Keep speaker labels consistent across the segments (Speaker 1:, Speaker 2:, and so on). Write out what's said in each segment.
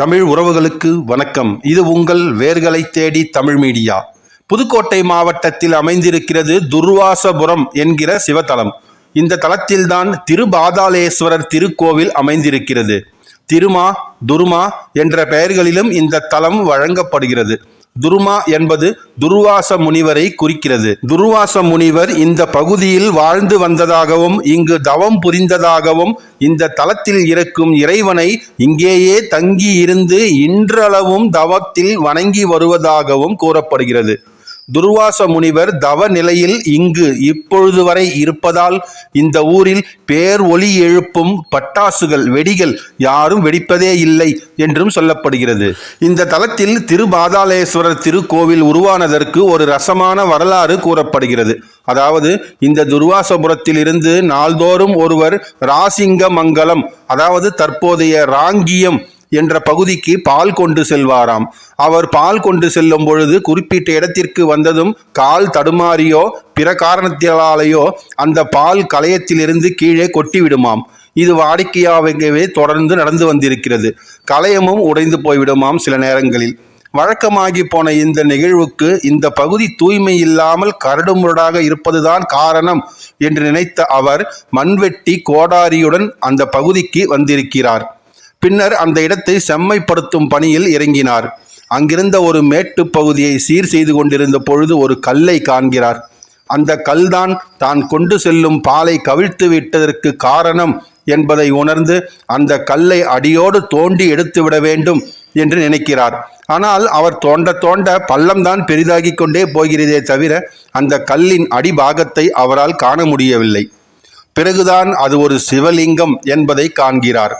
Speaker 1: தமிழ் உறவுகளுக்கு வணக்கம். இது உங்கள் வேர்களை தேடி தமிழ் மீடியா. புதுக்கோட்டை மாவட்டத்தில் அமைந்திருக்கிறது துர்வாசபுரம் என்கிற சிவத்தலம். இந்த தலத்தில்தான் திருபாதாளேஸ்வரர் திருக்கோவில் அமைந்திருக்கிறது. திருமா துருமா என்ற பெயர்களிலும் இந்த தலம் வழங்கப்படுகிறது. துருமா என்பது துர்வாச முனிவரை குறிக்கிறது. துர்வாச முனிவர் இந்த பகுதியில் வாழ்ந்து வந்ததாகவும் இங்கு தவம் புரிந்ததாகவும் இந்த தலத்தில் இருக்கும் இறைவனை இங்கேயே தங்கி இருந்து இன்றளவும் தவத்தில் வணங்கி வருவதாகவும் கூறப்படுகிறது. துர்வாச முனிவர் தவ நிலையில் இங்கு இப்பொழுது வரை இருப்பதால் இந்த ஊரில் பேர் ஒலி எழுப்பும் பட்டாசுகள் வெடிகள் யாரும் வெடிப்பதே இல்லை என்றும் சொல்லப்படுகிறது. இந்த தலத்தில் திருபாதாளேஸ்வரர் திருக்கோவில் உருவானதற்கு ஒரு ரசமான வரலாறு கூறப்படுகிறது. அதாவது இந்த துர்வாசபுரத்தில் இருந்து நாள்தோறும் ஒருவர் ராசிங்கமங்கலம் அதாவது தற்போதைய ராங்கியம் என்ற பகுதிக்கு பால் கொண்டு செல்வாராம். அவர் பால் கொண்டு செல்லும் பொழுது குறிப்பிட்ட இடத்திற்கு வந்ததும் கால் தடுமாறியோ பிற காரணத்தினாலேயோ அந்த பால் கலையத்திலிருந்து கீழே கொட்டிவிடுமாம். இது வாடிக்கையாகவே தொடர்ந்து நடந்து வந்திருக்கிறது. கலையமும் உடைந்து போய்விடுமாம் சில நேரங்களில். வழக்கமாகி போன இந்த நிகழ்வுக்கு இந்த பகுதி தூய்மை இல்லாமல் கரடுமுரடாக இருப்பதுதான் காரணம் என்று நினைத்த அவர் மண்வெட்டி கோடாரியுடன் அந்த பகுதிக்கு வந்திருக்கிறார். பின்னர் அந்த இடத்தை செம்மைப்படுத்தும் பணியில் இறங்கினார். அங்கிருந்த ஒரு மேட்டு பகுதியை சீர் செய்து கொண்டிருந்த பொழுது ஒரு கல்லை காண்கிறார். அந்த கல்தான் தான் கொண்டு செல்லும் பாலை கவிழ்த்து விட்டதற்கு காரணம் என்பதை உணர்ந்து அந்த கல்லை அடியோடு தோண்டி எடுத்துவிட வேண்டும் என்று நினைக்கிறார். ஆனால் அவர் தோண்ட தோண்ட பள்ளம்தான் பெரிதாகி கொண்டே போகிறதே தவிர அந்த கல்லின் அடிபாகத்தை அவரால் காண முடியவில்லை. பிறகுதான் அது ஒரு சிவலிங்கம் என்பதை காண்கிறார்.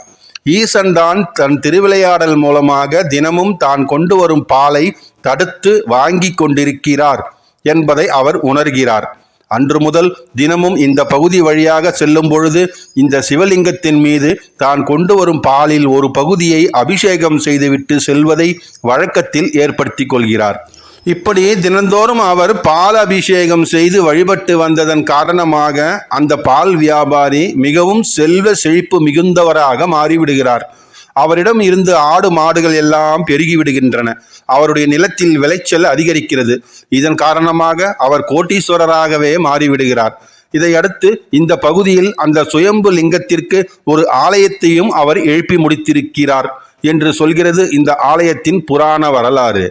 Speaker 1: ஈசன் தான் தன் திருவிளையாடல் மூலமாக தினமும் தான் கொண்டு வரும் பாலை தடுத்து வாங்கி கொண்டிருக்கிறார் என்பதை அவர் உணர்கிறார். அன்று முதல் தினமும் இந்த பகுதி வழியாக செல்லும் பொழுது இந்த சிவலிங்கத்தின் மீது தான் கொண்டு வரும் பாலில் ஒரு பகுதியை அபிஷேகம் செய்துவிட்டு செல்வதை வழக்கத்தில் ஏற்படுத்தி கொள்கிறார். இப்படி தினந்தோறும் அவர் பால் அபிஷேகம் செய்து வழிபட்டு வந்ததன் காரணமாக அந்த பால் வியாபாரி மிகவும் செல்வ செழிப்பு மிகுந்தவராக மாறிவிடுகிறார். அவரிடம் இருந்து ஆடு மாடுகள் எல்லாம் பெருகிவிடுகின்றன. அவருடைய நிலத்தில் விளைச்சல் அதிகரிக்கிறது. இதன் காரணமாக அவர் கோட்டீஸ்வரராகவே மாறிவிடுகிறார். இதையடுத்து இந்த பகுதியில் அந்த சுயம்பு லிங்கத்திற்கு ஒரு ஆலயத்தையும் அவர் எழுப்பி முடித்திருக்கிறார் என்று சொல்கிறது இந்த ஆலயத்தின் புராண வரலாறு.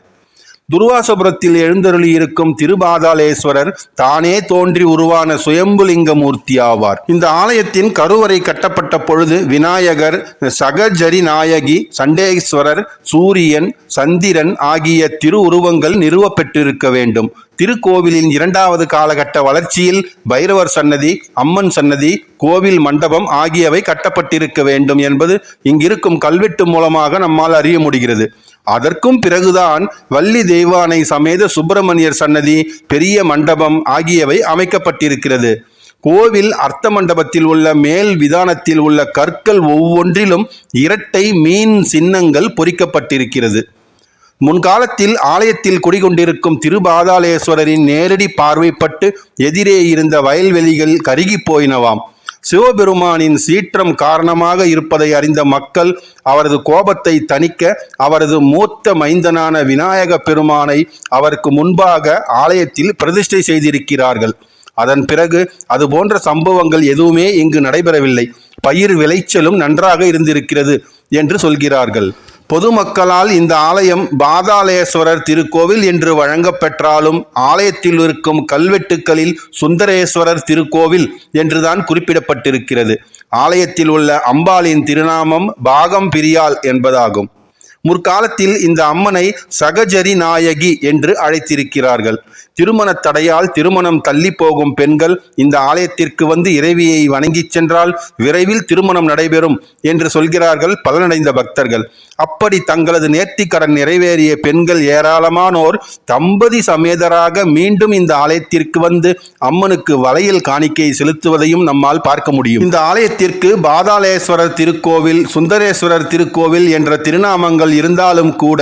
Speaker 1: துர்வாசபுரத்தில் எழுந்தருளி இருக்கும் திருபாதாளேஸ்வரர் தானே தோன்றி உருவான சுயம்புலிங்க மூர்த்தி ஆவார் இந்த ஆலயத்தின் கருவறை கட்டப்பட்ட பொழுது விநாயகர் சகஜரி நாயகி சண்டேஸ்வரர் சூரியன் சந்திரன் ஆகிய திரு உருவங்கள் நிறுவப்பெற்றிருக்க வேண்டும். திருக்கோவிலின் இரண்டாவது காலகட்ட வளர்ச்சியில் பைரவர் சன்னதி அம்மன் சன்னதி கோவில் மண்டபம் ஆகியவை கட்டப்பட்டிருக்க வேண்டும் என்பது இங்கிருக்கும் கல்வெட்டு மூலமாக நம்மால் அறிய முடிகிறது. அதற்கும் பிறகுதான் வள்ளி தெய்வானை சமேத சுப்பிரமணியர் சன்னதி பெரிய மண்டபம் ஆகியவை அமைக்கப்பட்டிருக்கிறது. கோவில் அர்த்த மண்டபத்தில் உள்ள மேல் விதானத்தில் உள்ள கற்கள் ஒவ்வொன்றிலும் இரட்டை மீன் சின்னங்கள் பொறிக்கப்பட்டிருக்கிறது. முன்காலத்தில் ஆலயத்தில் குடிகொண்டிருக்கும் திருபாதாளேஸ்வரரின் நேரடி பார்வைப்பட்டு எதிரே இருந்த வயல்வெளிகள் கருகி போயினவாம். சிவபெருமானின் சீற்றம் காரணமாக இருப்பதை அறிந்த மக்கள் அவரது கோபத்தை தணிக்க அவரது மூத்த மைந்தனான விநாயக பெருமானை அவருக்கு முன்பாக ஆலயத்தில் பிரதிஷ்டை செய்திருக்கிறார்கள். அதன் பிறகு அது போன்ற சம்பவங்கள் எதுவுமே இங்கு நடைபெறவில்லை. பயிர் விளைச்சலும் நன்றாக இருந்திருக்கிறது என்று சொல்கிறார்கள். பொதுமக்களால் இந்த ஆலயம் பாதாளேஸ்வரர் திருக்கோவில் என்று வழங்கப்பெற்றாலும் ஆலயத்தில் இருக்கும் கல்வெட்டுக்களில் சுந்தரேஸ்வரர் திருக்கோவில் என்றுதான் குறிப்பிடப்பட்டிருக்கிறது. ஆலயத்தில் உள்ள அம்பாளின் திருநாமம் பாகம் பிரியால் என்பதாகும். முற்காலத்தில் இந்த அம்மனை சகஜரி நாயகி என்று அழைத்திருக்கிறார்கள். திருமண தடையால் திருமணம் தள்ளி போகும் பெண்கள் இந்த ஆலயத்திற்கு வந்து இறைவியை வணங்கிச் சென்றால் விரைவில் திருமணம் நடைபெறும் என்று சொல்கிறார்கள் பலனடைந்த பக்தர்கள். அப்படி தங்களது நேர்த்திக்கடன் நிறைவேறிய பெண்கள் ஏராளமானோர் தம்பதி சமேதராக மீண்டும் இந்த ஆலயத்திற்கு வந்து அம்மனுக்கு வலையில் காணிக்கை செலுத்துவதையும் நம்மால் பார்க்க முடியும். இந்த ஆலயத்திற்கு பாதாளேஸ்வரர் திருக்கோவில் சுந்தரேஸ்வரர் திருக்கோவில் என்ற திருநாமங்கள் இருந்தாலும் கூட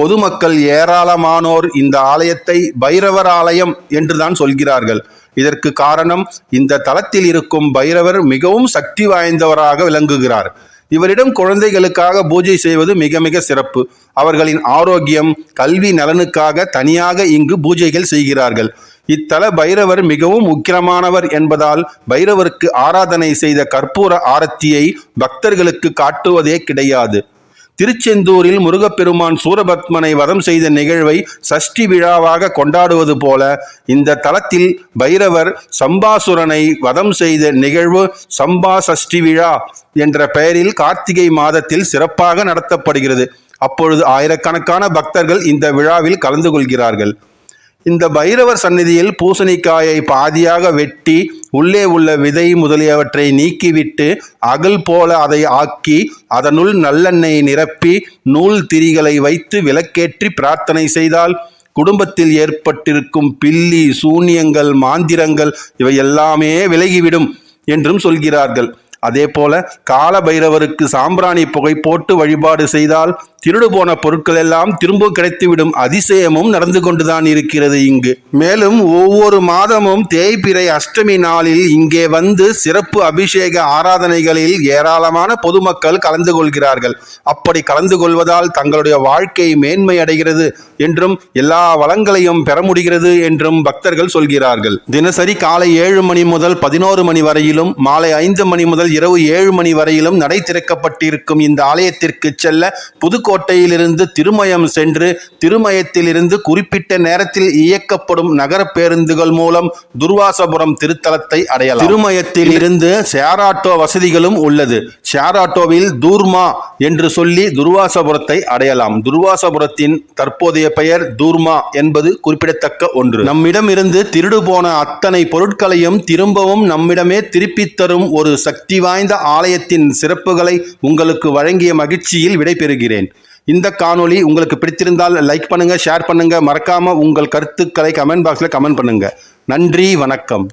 Speaker 1: பொதுமக்கள் ஏராளமானோர் இந்த ஆலயத்தை பைரவர் ஆலயம் என்றுதான் சொல்கிறார்கள். இதற்கு காரணம் இந்த தலத்தில் இருக்கும் பைரவர் மிகவும் சக்தி வாய்ந்தவராக விளங்குகிறார். இவரிடம் குழந்தைகளுக்காக பூஜை செய்வது மிக மிக சிறப்பு. அவர்களின் ஆரோக்கியம் கல்வி நலனுக்காக தனியாக இங்கு பூஜைகள் செய்கிறார்கள். இத்தல பைரவர் மிகவும் உக்கிரமானவர் என்பதால் பைரவருக்கு ஆராதனை செய்த கற்பூர ஆரத்தியை பக்தர்களுக்கு காட்டுவதே கிடையாது. திருச்செந்தூரில் முருகப்பெருமான் சூரபத்மனை வதம் செய்த நிகழ்வை சஷ்டி விழாவாக கொண்டாடுவது போல இந்த தலத்தில் பைரவர் சம்பாசுரனை வதம் செய்த நிகழ்வு சம்பா சஷ்டி விழா என்ற பெயரில் கார்த்திகை மாதத்தில் சிறப்பாக நடத்தப்படுகிறது. அப்பொழுது ஆயிரக்கணக்கான பக்தர்கள் இந்த விழாவில் கலந்து கொள்கிறார்கள். இந்த பைரவர் சந்நிதியில் பூசணிக்காயை பாதியாக வெட்டி உள்ளே உள்ள விதை முதலியவற்றை நீக்கிவிட்டு அகல் போல அதை ஆக்கி அதனுள் நல்லெண்ணெய் நிரப்பி நூல் திரிகளை வைத்து விளக்கேற்றி பிரார்த்தனை செய்தால் குடும்பத்தில் ஏற்பட்டிருக்கும் பில்லி சூனியங்கள் மாந்திரங்கள் இவை எல்லாமே விலகிவிடும் என்றும் சொல்கிறார்கள். அதே போல கால பைரவருக்கு சாம்பிராணி புகை போட்டு வழிபாடு செய்தால் திருடு போன பொருட்கள் எல்லாம் திரும்ப கிடைத்துவிடும் அதிசயமும் நடந்து கொண்டுதான் இருக்கிறது இங்கு. மேலும் ஒவ்வொரு மாதமும் தேய்பிறை அஷ்டமி நாளில் இங்கே வந்து சிறப்பு அபிஷேக ஆராதனைகளில் ஏராளமான பொதுமக்கள் கலந்து கொள்கிறார்கள். அப்படி கலந்து கொள்வதால் தங்களுடைய வாழ்க்கை மேன்மை அடைகிறது என்றும் எல்லா வளங்களையும் பெற முடிகிறது என்றும் பக்தர்கள் சொல்கிறார்கள். தினசரி காலை ஏழு மணி முதல் பதினோரு மணி வரையிலும் மாலை ஐந்து மணி முதல் இரவு ஏழு மணி வரையிலும் நடை திறக்கப்பட்டிருக்கும் இந்த ஆலயத்திற்கு செல்ல புதுக்கோ புதுக்கோட்டையிலிருந்து திருமயம் சென்று திருமயத்திலிருந்து குறிப்பிட்ட நேரத்தில் இயக்கப்படும் நகர பேருந்துகள் மூலம் துர்வாசபுரம் திருத்தலத்தை அடையலாம். திருமயத்தில் இருந்து ஷேர் ஆட்டோ வசதிகளும் உள்ளது. ஷேர் ஆட்டோவில் தூர்மா என்று சொல்லி துர்வாசபுரத்தை அடையலாம். துர்வாசபுரத்தின் தற்போதைய பெயர் தூர்மா என்பது குறிப்பிடத்தக்க ஒன்று. நம்மிடம் இருந்து திருடு போன அத்தனை பொருட்களையும் திரும்பவும் நம்மிடமே திருப்பித் தரும் ஒரு சக்தி வாய்ந்த ஆலயத்தின் சிறப்புகளை உங்களுக்கு வழங்கிய மகிழ்ச்சியில் விடைபெறுகிறேன். இந்த காணொளி உங்களுக்கு பிடித்திருந்தால் லைக் பண்ணுங்க ஷேர் பண்ணுங்க. மறக்காம உங்கள் கருத்துக்களை கமெண்ட் பாக்ஸில் கமெண்ட் பண்ணுங்க. நன்றி வணக்கம்.